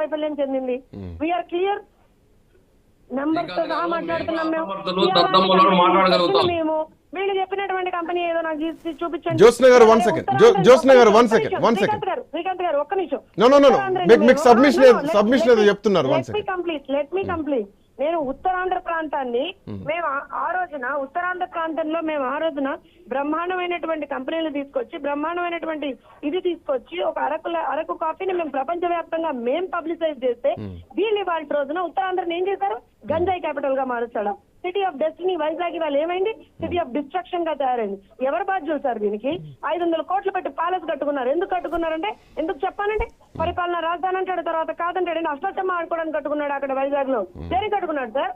వైఫల్యం చెందింది we are clear నెంబర్తో సహా మాట్లాడుతున్నాం మేము. మేము వీళ్ళు చెప్పినటువంటి కంపెనీ ఏదో నాకు చూపించండి జ్యోత్స్న గారు, one second. జ్యో- ఉత్తరాంధ్ర- జ్యోత్స్న గారు, one ఒక్క second, నిమిషం. one శ్రీకాంత్. గారు శ్రీకాంత్ గారు ఒక్క నిమిషం మీకు- మీకు submission No, ఏదో- చెప్తున్నారు, me second. complete, let me complete. నేను ఉత్తరాంధ్ర ప్రాంతాన్ని మేము. ఆ- రోజున ఉత్తరాంధ్ర ప్రాంతంలో మేము ఆ రోజున బ్రహ్మాండమైనటువంటి కంపెనీలు తీసుకొచ్చి బ్రహ్మాండమైనటువంటి ఇది తీసుకొచ్చి ఒక అరకు అరకు కాఫీని మేము ప్రపంచవ్యాప్తంగా మేము పబ్లిసైజ్ చేస్తే వీళ్ళు వాళ్ళ రోజున ఉత్తరాంధ్రని ఏం చేశారు? గంజాయి క్యాపిటల్గా మారుస్తాడు. సిటీ ఆఫ్ డెస్టినీ వైజాగ్ ఇవాళ ఏమైంది? సిటీ ఆఫ్ డిస్ట్రక్షన్గా తయారైంది. ఎవరు బాధ్యులు సార్ దీనికి? ఐదు వందల కోట్లు పెట్టి ప్యాలెస్ కట్టుకున్నారు. ఎందుకు కట్టుకున్నారంటే? ఎందుకు చెప్పానంటే? పరిపాలన రాజధాని అంటాడు తర్వాత కాదంటాడు అష్టచమ్మ ఆడుకోవడానికి కట్టుకున్నాడు అక్కడ వైజాగ్లో దేనికి కట్టుకున్నాడు సార్?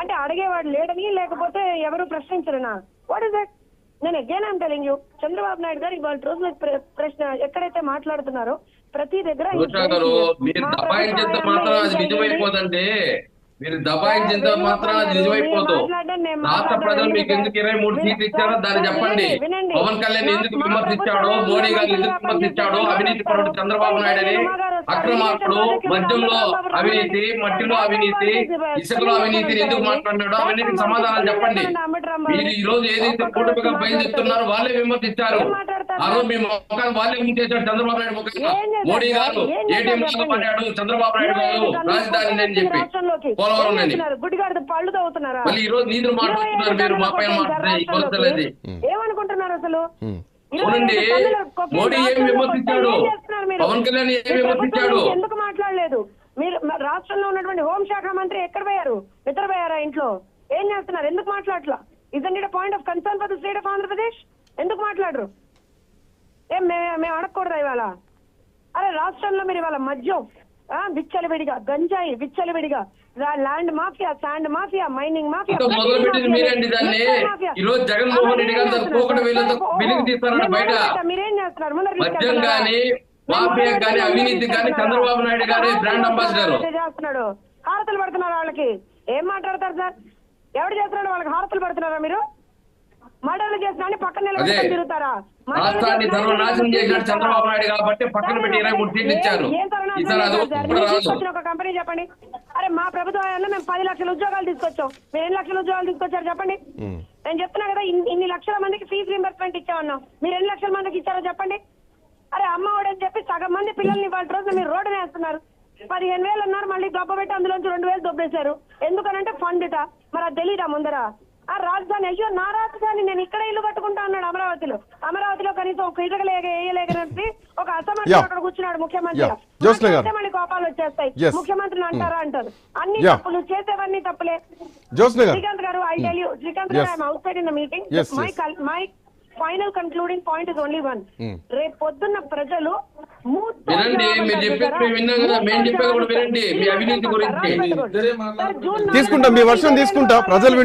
అంటే అడిగేవాడు లేడని లేకపోతే ఎవరు ప్రశ్నించరనా? వాట్ ఇస్ దట్ నేను again I'm telling you Chandrababu Naidu garu ఇవాళ రోజు ప్ర- ప్రశ్న ఎక్కడైతే మాట్లాడుతున్నారో ప్రతి దగ్గర గారు. మీరు ప్రభుత్వం మాత్రం నేను రాష్ట్ర. ప్రజలు మీకు ఎందుకు ఇరవై మూడు? సీట్లు ఇచ్చారో దాన్ని చెప్పండి. పవన్ కళ్యాణ్ ఎందుకు విమర్శించాడో మోడీ గారిని ఎందుకు విమర్శించాడో అవినీతి పరుడు చంద్రబాబు నాయుడు అని అక్రమార్కుడు మద్యంలో అవినీతి మట్టిలో అవినీతి ఇసుకలో అవినీతిని ఎందుకు మాట్లాడినాడో అవన్నిటికి సమాధానం చెప్పండి మీరు ఈ రోజు ఏదైతే కూటమిగా బయలుదేరుతున్నారో వాళ్ళే విమర్శించారు మీ మొక్కలు వాళ్ళే ముంచేశాడు చంద్రబాబు నాయుడు మొక్క మోడీ గారు ఏటీఎం లో పడ్డాడు చంద్రబాబు నాయుడు గారు రాజధాని అని చెప్పి పోలవరం అని గుడిగాడు పళ్ళు తవ్వుతున్నారా? మళ్ళీ ఈ రోజు నీతులు మాట్లాడుతున్నారు మీరు మా పైన మాట్లాడే ఈ కొరతలేదు ఏమనుకుంటున్నారు అసలు? కొబ్బరి మోడీ ఏం విమర్శించాడు? ఏం చేస్తున్నారు మీరు? పవన్ కళ్యాణ్ ఏం విమర్శించాడు? ఎందుకు మాట్లాడలేదు? మీరు రాష్ట్రంలో ఉన్నటువంటి హోంశాఖ మంత్రి ఎక్కడ పోయారు? నిద్రపోయారా ఇంట్లో? ఏం చేస్తున్నారు? ఎందుకు మాట్లాడట్లా? ఇదండి point of concern for the state of Andhra Pradesh ఎందుకు మాట్లాడరు? ఏం మేము అడగకూడదా ఇవాళ? అరే రాష్ట్రంలో మీరు ఇవాళ మద్యం విచ్చలవిడిగా గంజాయి విచ్చలవిడిగా land mafia sand mafia mining mafia. మీరేం చేస్తున్నారు? చంద్రబాబు నాయుడు గారి బ్రాండ్ అంబాసిడర్. చేస్తున్నాడు హారతులు పడుతున్నారు వాళ్ళకి. ఏం మాట్లాడతారు సార్? ఎవడు చేస్తున్నాడు వాళ్ళకి హారతులు పడుతున్నారా మీరు? మర్డర్లు చేసిన పక్కన నిలబడి. తిరుగుతారా? రాష్ట్రాన్ని సర్వనాశనం? చంద్రబాబు నాయుడు కాబట్టి పక్కన పెట్టి ఇరవై మూడు సీట్లు ఇచ్చారు. ఒక కంపెనీ చెప్పండి. అరే మా ప్రభుత్వం హయాంలో మేము పది లక్షల ఉద్యోగాలు తీసుకొచ్చాం. మీరు ఎన్ని లక్షల ఉద్యోగాలు తీసుకొచ్చారు చెప్పండి? నేను చెప్తున్నా కదా ఇన్ని లక్షల మందికి ఫీజు రింబర్స్మెంట్ ఇచ్చామన్నాం. మీరు ఎన్ని లక్షల మందికి ఇచ్చారో చెప్పండి. అరే అమ్మ ఒడని చెప్పి సగం మంది పిల్లల్ని వాళ్ళ రోజు మీరు రోడ్డు వేస్తున్నారు. పదిహేను వేలు అన్నారు మళ్ళీ దొబ్బ పెట్టి అందులోంచి రెండు వేలు దొబ్బేశారు. ఎందుకనంటే ఫండ్ట మరి అది తెలీదా ముందర? ఆ రాజధాని అయ్యో నా రాజధాని నేను ఇక్కడ ఇల్లు కట్టుకుంటా అన్నాడు అమరావతిలో. అమరావతిలో కనీసం ఒక ఇటుక లేక వేయలేకనంటే ఒక అసమర్థుడు. అక్కడ కూర్చున్నాడు ముఖ్యమంత్రి. మళ్ళీ కోపాలు వచ్చేస్తాయి. Yes. ముఖ్యమంత్రిని అంటారా అంటారు. అన్ని. తప్పులు చేసేవన్నీ తప్పులే. శ్రీకాంత్ గారు I tell you Srikanth. Garu I'm outside in the meeting my. My final concluding point is only one Hmm. రేపు పొద్దున్న ప్రజలు తీసుకుంటా మీ వర్షం తీసుకుంటా. ప్రజలు వింటున్నారు.